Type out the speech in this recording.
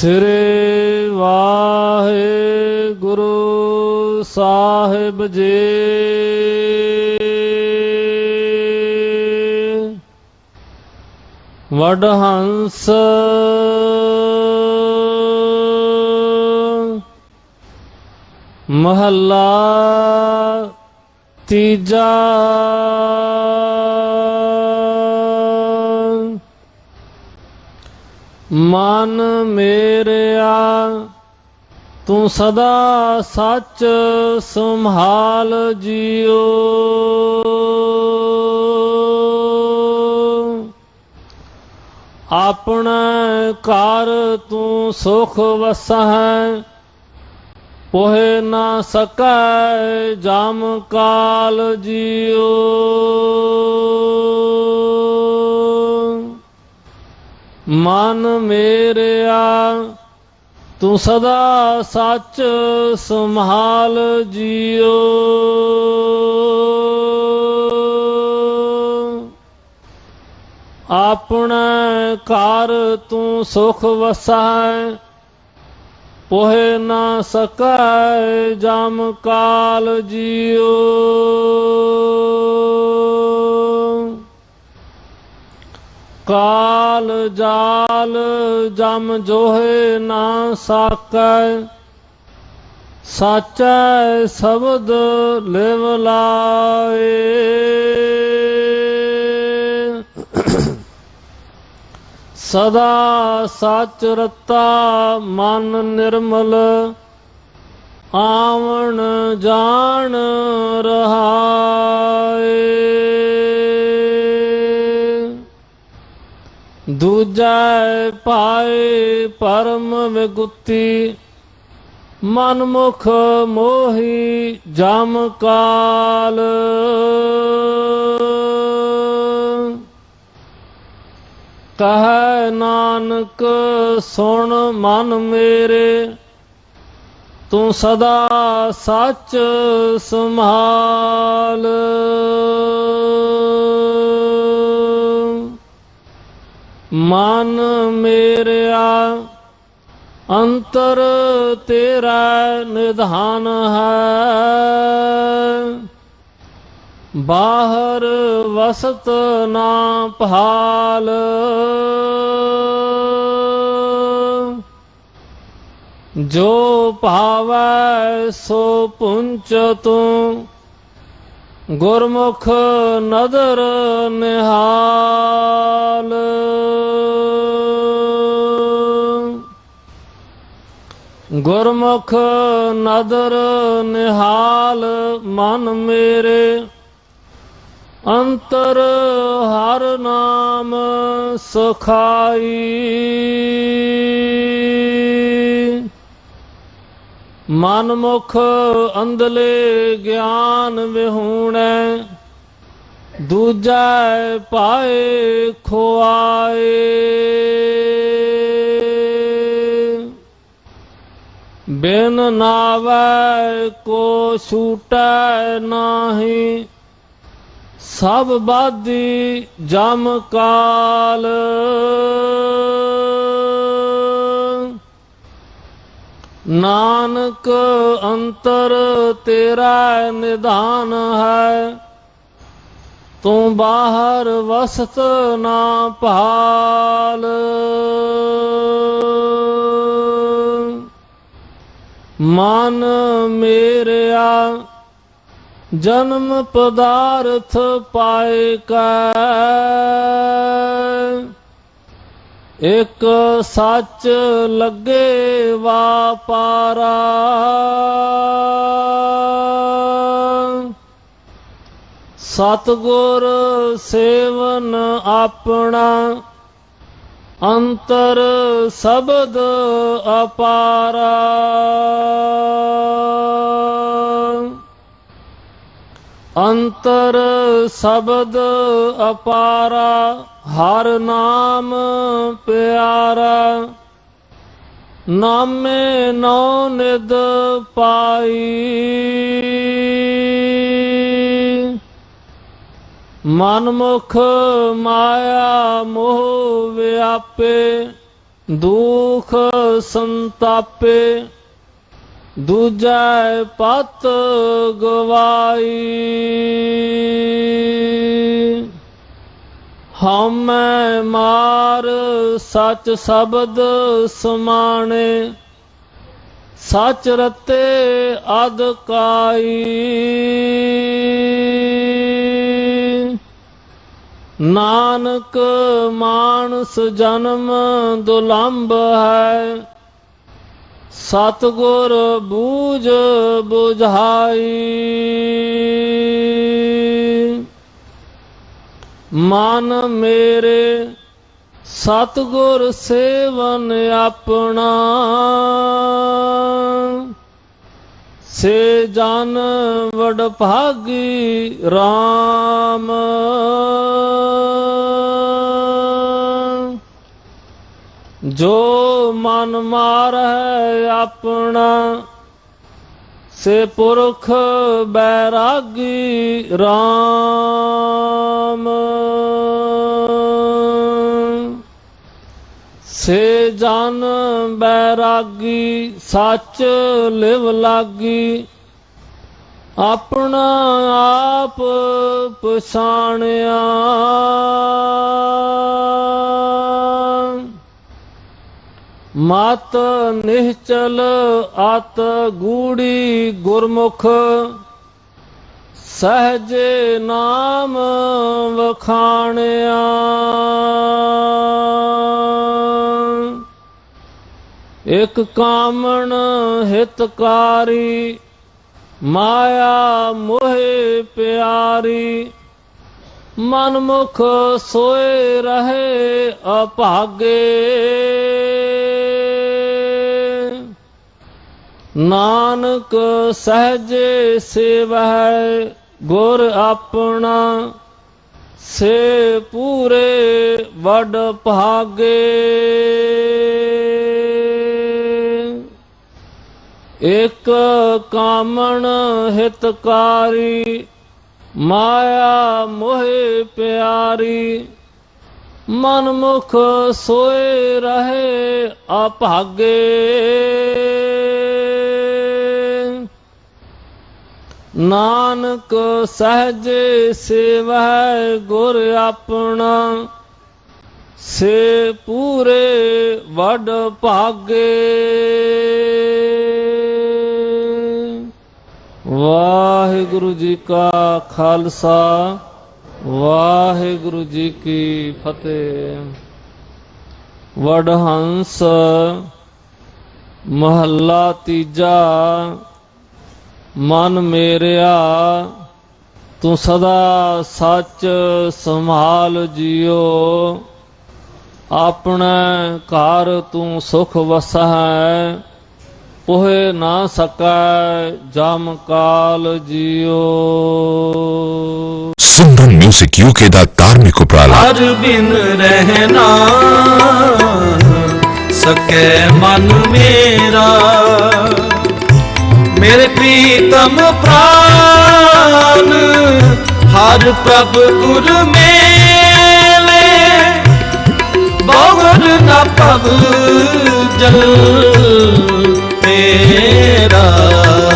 ਸ੍ਰੀ ਵਾਹਿਗੁਰੂ ਸਾਹਿਬ ਜੀ। ਵਡਹੰਸ ਮਹੱਲਾ ਤੀਜਾ। ਮਨ ਮੇਰਿਆ, ਤੂੰ ਸਦਾ ਸੱਚ ਸੰਭਾਲ ਜੀਓ ਆਪਣਾ ਘਰ ਤੂੰ ਸੁਖ ਵਸਹਿ, ਪੋਹਿ ਨਾ ਸਕੈ ਜਮ ਕਾਲ ਜੀਓ ਮਨ ਮੇਰਿਆ, ਤੂੰ ਸਦਾ ਸੱਚ ਸੰਭਾਲ ਜੀਓ। ਆਪਣਾ ਘਰ ਤੂੰ ਸੁਖ ਵਸੈ ਪੋਹਿ ਨਾ ਸਕੈ ਜਮ ਕਾਲ ਜੀਓ। ਕਾਲ ਜਾਲ ਜਮ ਜੋਹੇ ਨਾ ਸਾਕੈ। ਸਾਚੈ ਸ਼ਬਦ ਲਿਵ ਲਾਏ। ਸਦਾ ਸਚ ਰਤਾ ਮਨ ਨਿਰਮਲ, ਆਵਣ ਜਾਣ ਰਹਾਏ। ਦੂਜੈ ਪਾਏ ਪਰਮ ਵਿਗੁਤੀ ਮਨ ਮੁਖ ਮੋਹੀ ਜਮ ਕਾਲ। ਕਹੈ ਨਾਨਕ, ਸੁਣ ਮਨ ਮੇਰੇ, ਤੂੰ ਸਦਾ ਸੱਚ ਸੰਭਾਲ। ਮਨ ਮੇਰਿਆ, ਅੰਤਰ ਤੇਰਾ ਨਿਧਾਨ ਹੈ। ਬਾਹਰ ਵਸਤ ਨਾ ਭਾਲ। ਜੋ ਭਾਵੈ ਸੋ ਪੁੰਚ ਤੂੰ ਗੁਰਮੁਖ ਨਦਰ ਨਿਹਾਲ। ਗੁਰਮੁਖ ਨਦਰ ਨਿਹਾਲ ਮਨ ਮੇਰੇ ਅੰਤਰ ਹਰ ਨਾਮ ਸੁਖਾਈ। ਮਨ ਅੰਦਲੇ ਗਿਆਨ ਵਿਹੂਣੈ, ਦੂਜੈ ਪਾਏ ਖੋਆਏ। ਬਿਨ ਨਾਵੈ ਕੋ ਛੂਟੈ ਨਾਹੀ, ਸਭ ਬਾਦੀ ਜਮ ਕਾਲ। ਨਾਨਕ ਅੰਤਰ ਤੇਰਾ ਨਿਧਾਨ ਹੈ। ਤੂੰ ਬਾਹਰ ਵਸਤ ਨਾ ਭਾਲ। ਮਨ ਮੇਰਿਆ ਜਨਮ ਪਦਾਰਥ ਪਾਏ ਕੈ। ਇਕ ਸੱਚ ਲੱਗੇ ਵਾਪਾਰਾ। ਸਤਗੁਰ ਸੇਵਨ ਆਪਣਾ ਅੰਤਰ ਸ਼ਬਦ ਅਪਾਰਾ। ਅੰਤਰ ਸ਼ਬਦ ਅਪਾਰਾ, ਹਰ ਨਾਮ ਪਿਆਰਾ। ਨਾਮੇ ਨੌ ਨਿਦ ਪਾਈ। ਮਨਮੁਖ ਮਾਇਆ ਮੋਹ ਵਿਆਪੇ, ਦੁਖ ਸੰਤਾਪੇ। ਦੂਜੈ ਪਤ ਗਵਾਈ। ਹਉਮੈ ਮਾਰ ਸਚ ਸ਼ਬਦ ਸਮਾਣੇ, ਸਚ ਰਤੇ ਅਦ ਕਾਈ। ਨਾਨਕ ਮਾਨਸ ਜਨਮ ਦੁਲੰਭ ਹੈ ਸਤਗੁਰ ਬੂਝ 부ਝਾਈ ਮਨ ਮੇਰੇ ਸਤਗੁਰ ਸੇਵਨ ਆਪਣਾ। ਸੇ ਜਨ ਵਡ ਭਾਗੀ RAM ਜੋ ਮਨ ਮਾਰੈ ਆਪਣਾ, ਸੇ ਪੁਰਖ ਬੈਰਾਗੀ RAM ਸੇ ਜਨ ਬੈਰਾਗੀ, ਸੱਚ ਲਿਵ ਲਾਗੀ, ਆਪਣਾ ਆਪ ਪਛਾਣਿਆ। ਮਤ ਨਿਹਚਲ ਅਤ ਗੂੜੀ ਗੁਰਮੁਖ, ਸਹਜੇ ਨਾਮ ਵਖਾਣਿਆ। ਇਕ ਕਾਮਣ ਹਿਤਕਾਰੀ, ਮਾਇਆ ਮੋਹਿ ਪਿਆਰੀ, ਮਨਮੁਖ ਸੋਏ ਰਹੇ ਅਭਾਗੇ। ਨਾਨਕ ਸਹਜੇ ਸੇਵਹਿ ਗੁਰ ਆਪਣਾ, ਸੇ ਪੂਰੇ ਵਡ ਭਾਗੇ। ਇਕ ਕਾਮਣ ਹਿਤਕਾਰੀ, ਮਾਇਆ ਮੋਹਿ ਪਿਆਰੀ। ਮਨ ਮੁਖ ਸੋਏ ਰਹੇ ਅਭਾਗੇ। ਨਾਨਕ ਸਹਜੇ ਸੇਵਹਿ ਗੁਰ ਆਪਣਾ, ਸੇ ਪੂਰੇ ਵਡ ਭਾਗੇ। ਵਾਹਿਗੁਰੂ ਜੀ ਕਾ ਖਾਲਸਾ, ਵਾਹਿਗੁਰੂ ਜੀ ਕੀ ਫਤਿਹ। ਵਡ ਹੰਸ ਮਹੱਲਾ ਤੀਜਾ ਮਨ ਮੇਰਿਆ ਤੂੰ ਸਦਾ ਸੱਚ ਸੰਭਾਲ ਜਿਉ। ਆਪਣਾ ਘਰ ਤੂੰ ਸੁਖ ਵਸਹਿ ਪੋਹਿ ਨਾ ਸਕੈ ਜਮ ਕਾਲ ਜਿਉ। ਸੁੰਦਰ ਮਿਊਜ਼ਿਕ ਯੂਕੇ ਦਾ ਧਾਰਮਿਕ ਉਪਰਾਲਾ। ਹਰ ਬਿਨ ਰਹਿਣਾ ਸਕੈ ਮਨ ਮੇਰਾ। ਮੇਰੇ ਪ੍ਰੀਤਮ ਪ੍ਰਾਨ ਹਰ ਪ੍ਰਭ ਗੁਰ ਮੇਲੇ। ਬਹੁਰ ਨਾ ਪਵ ਜਲ ਤੇਰਾ।